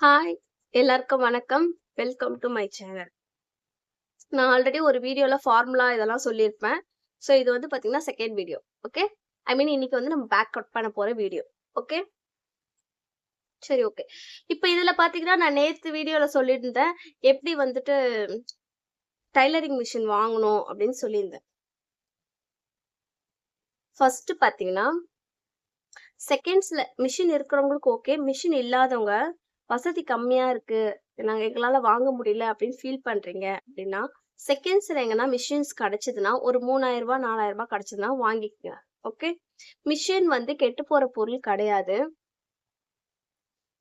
Hi! எல்லாருக்கும் வணக்கம். Welcome to my channel. நான் ஆல்ரெடி ஒரு வீடியோவில் ஃபார்முலா இதெல்லாம் சொல்லியிருப்பேன். ஸோ இது வந்து பார்த்தீங்கன்னா, second video. Okay. I mean இன்னைக்கு வந்து நம்ம பேக் அவுட் பண்ண போகிற வீடியோ. ஓகே. சரி ஓகே. இப்போ இதில் பார்த்தீங்கன்னா, நான் நேற்று வீடியோவில் சொல்லியிருந்தேன். எப்படி வந்துட்டு டைலரிங் மிஷின் வாங்கணும் அப்படின்னு சொல்லியிருந்தேன். ஃபர்ஸ்ட் பார்த்தீங்கன்னா, செகண்ட்ஸில் மிஷின் இருக்கிறவங்களுக்கு ஓகே. மிஷின் இல்லாதவங்க வசதி கம்மியா இருக்கு. நாங்க எங்களால வாங்க முடியல அப்படின்னு ஃபீல் பண்றீங்க அப்படின்னா, செகண்ட்ஸ்ல எங்கன்னா மிஷின்ஸ் கிடைச்சதுன்னா, ஒரு மூணாயிரம் ரூபாய் நாலாயிரம் ரூபாய் கிடைச்சதுன்னா வாங்கிக்கங்க. ஓகே. மிஷின் வந்து கெட்டு போற பொருள் கிடையாது.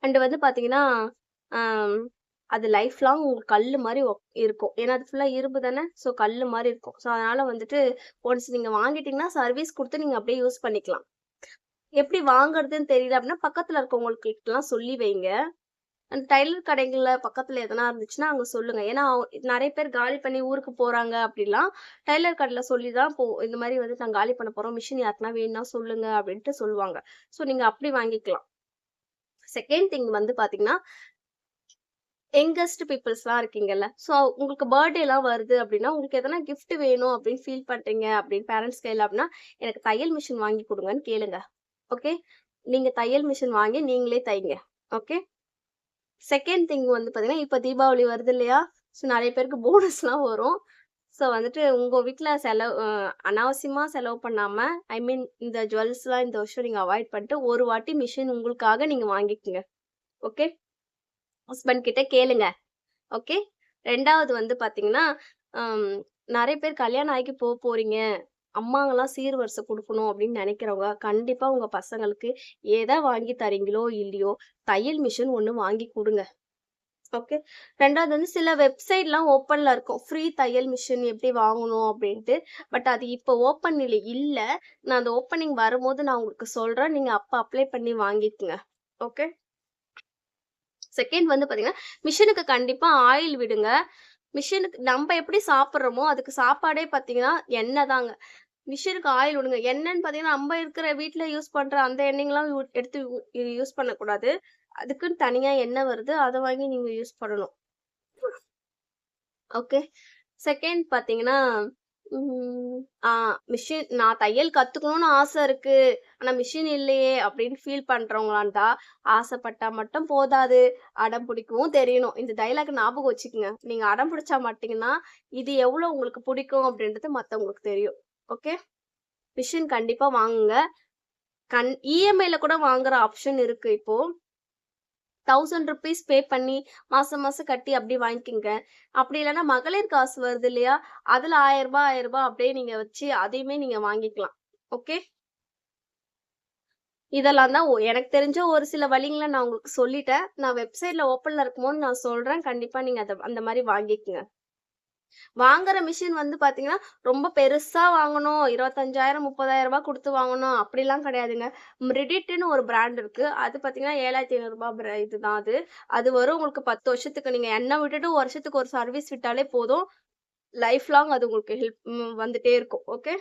அண்ட் வந்து பார்த்தீங்கன்னா, அது லைஃப் லாங் உங்களுக்கு கல்லு மாதிரி இருக்கும். ஏன்னா அது ஃபுல்லா இரும்பு தானே. ஸோ கல்லு மாதிரி இருக்கும். ஸோ அதனால வந்துட்டு ஒன்ஸ் நீங்க வாங்கிட்டீங்கன்னா, சர்வீஸ் கொடுத்து நீங்க அப்படியே யூஸ் பண்ணிக்கலாம். எப்படி வாங்குறதுன்னு தெரியல அப்படின்னா, பக்கத்துல இருக்கவங்ககிட்டலாம் சொல்லி வைங்க. அந்த டைலர் கடைகள்ல பக்கத்துல எதனா இருந்துச்சுன்னா, அங்க சொல்லுங்க. ஏன்னா நிறைய பேர் காலி பண்ணி ஊருக்கு போறாங்க அப்படிலாம், டைலர் கடையில சொல்லி தான் போ இந்த மாதிரி வந்து நாங்கள் காலி பண்ண போறோம். மிஷின் யாருக்குனா வேணும்னா சொல்லுங்க அப்படின்ட்டு சொல்லுவாங்க. ஸோ நீங்க அப்படி வாங்கிக்கலாம். செகண்ட் திங் வந்து பார்த்தீங்கன்னா யங்கஸ்ட் பீப்பிள்ஸ்லாம் இருக்கீங்கல்ல. ஸோ உங்களுக்கு பர்த்டேலாம் வருது அப்படின்னா, உங்களுக்கு எதனா கிஃப்ட் வேணும் அப்படின்னு ஃபீல் பண்ணுறீங்க அப்படின்னு பேரண்ட்ஸ் கையில் அப்படின்னா, எனக்கு தையல் மிஷின் வாங்கி கொடுங்கன்னு கேளுங்க. ஓகே. நீங்கள் தையல் மிஷின் வாங்கி நீங்களே தைங்க. ஓகே. செகண்ட் திங் வந்து பார்த்தீங்கன்னா, இப்போ தீபாவளி வருது இல்லையா? ஸோ நிறைய பேருக்கு போனஸ்லாம் வரும். ஸோ வந்துட்டு உங்கள் வீட்டில் செலவு அனாவசியமாக செலவு பண்ணாமல் ஐ மீன் இந்த ஜுவல்ஸ்லாம் இந்த வருஷம் நீங்கள் அவாய்ட் பண்ணிட்டு, ஒரு வாட்டி மிஷின் உங்களுக்காக நீங்கள் வாங்கிக்கோங்க ஓகே. ஹஸ்பண்ட் கிட்ட கேளுங்க. ஓகே. ரெண்டாவது வந்து பார்த்தீங்கன்னா, நிறைய பேர் கல்யாணம் ஆகி போக போகிறீங்க அம்மாங்கெல்லாம் சீர்வரிசை கொடுக்கணும் அப்படின்னு நினைக்கிறவங்க கண்டிப்பா உங்க பசங்களுக்கு எதை வாங்கி தரீங்களோ இல்லையோ, தையல் மிஷின் ஒன்று வாங்கி கொடுங்க ஓகே. ரெண்டாவது வந்து சில வெப்சைட்லாம் ஓப்பன்ல இருக்கும். ஃப்ரீ தையல் மிஷின் எப்படி வாங்கணும் அப்படின்ட்டு. பட் அது இப்போ ஓப்பன் இல்லை இல்ல. நான் அந்த ஓப்பனிங் வரும்போது நான் உங்களுக்கு சொல்றேன். நீங்க அப்ப அப்ளை பண்ணி வாங்கிக்கங்க. ஓகே. செகண்ட் வந்து பார்த்தீங்கன்னா, மிஷினுக்கு கண்டிப்பா ஆயில் விடுங்க. மிஷினுக்கு நம்ம எப்படி சாப்பிடுறோமோ, அதுக்கு சாப்பாடே பார்த்தீங்கன்னா, எண்ணெய் தாங்க. மிஷினுக்கு ஆயில் விடுங்க. எண்ணெய்ன்னு பார்த்தீங்கன்னா, நம்ம இருக்கிற வீட்டில் யூஸ் பண்ற அந்த எண்ணெய்லாம் எடுத்து யூஸ் பண்ணக்கூடாது. அதுக்குன்னு தனியா எண்ணெய் வருது. அத வாங்கி நீங்க யூஸ் பண்ணணும். ஓகே. செகண்ட் பார்த்தீங்கன்னா, மிஷின் நான் தையல் கத்துக்கணும்னு ஆசை இருக்கு. ஆனா மிஷின் இல்லையே அப்படின்னு ஃபீல் பண்றவங்களா இருந்தா, ஆசைப்பட்டா மட்டும் போதாது. அடம் பிடிக்கவும் தெரியணும். இந்த டைலாக் ஞாபகம் வச்சுக்கோங்க நீங்க அடம் பிடிச்சா மாட்டீங்கன்னா, இது எவ்வளோ உங்களுக்கு பிடிக்கும் அப்படின்றது மத்தவங்களுக்கு தெரியும். ஓகே. மிஷின் கண்டிப்பா வாங்குங்க. கண் இஎம்ஐல கூட வாங்குற ஆப்ஷன் இருக்கு இப்போ. தௌசண்ட் ருபீஸ் பே பண்ணி மாசம் மாசம் கட்டி அப்படி வாங்கிக்கோங்க அப்படி இல்லைன்னா மகளிர் காசு வருது இல்லையா? அதுல ஆயிரம் ரூபாய் ஆயிரம் ரூபாய் அப்படியே நீங்க வச்சு அதையுமே நீங்க வாங்கிக்கலாம். ஓகே. இதெல்லாம் தான் எனக்கு தெரிஞ்ச ஒரு சில வழிங்களை நான் உங்களுக்கு சொல்லிட்டேன். நான் வெப்சைட்ல ஓப்பன்ல இருக்கும்போது நான் சொல்றேன். கண்டிப்பா நீங்க அதை அந்த மாதிரி வாங்கிக்கங்க. வாங்குற மிஷின் வந்து பார்த்தீங்கன்னா, ரொம்ப பெருசா வாங்கணும். இருபத்தஞ்சாயிரம் முப்பதாயிரம் ரூபாய் கொடுத்து வாங்கணும் அப்படிலாம் கிடையாதுங்க. மிரிடிட்னு ஒரு பிராண்ட் இருக்கு. அது பார்த்தீங்கன்னா, ரூ. 7,500 பிர இதுதான் அது. அது வரும் உங்களுக்கு 10 வருஷத்துக்கு. நீங்க எண்ணெய் விட்டுட்டு வருஷத்துக்கு ஒரு சர்வீஸ் விட்டாலே போதும். லைஃப் லாங் அது உங்களுக்கு ஹெல்ப் வந்துட்டே இருக்கும். ஓகே.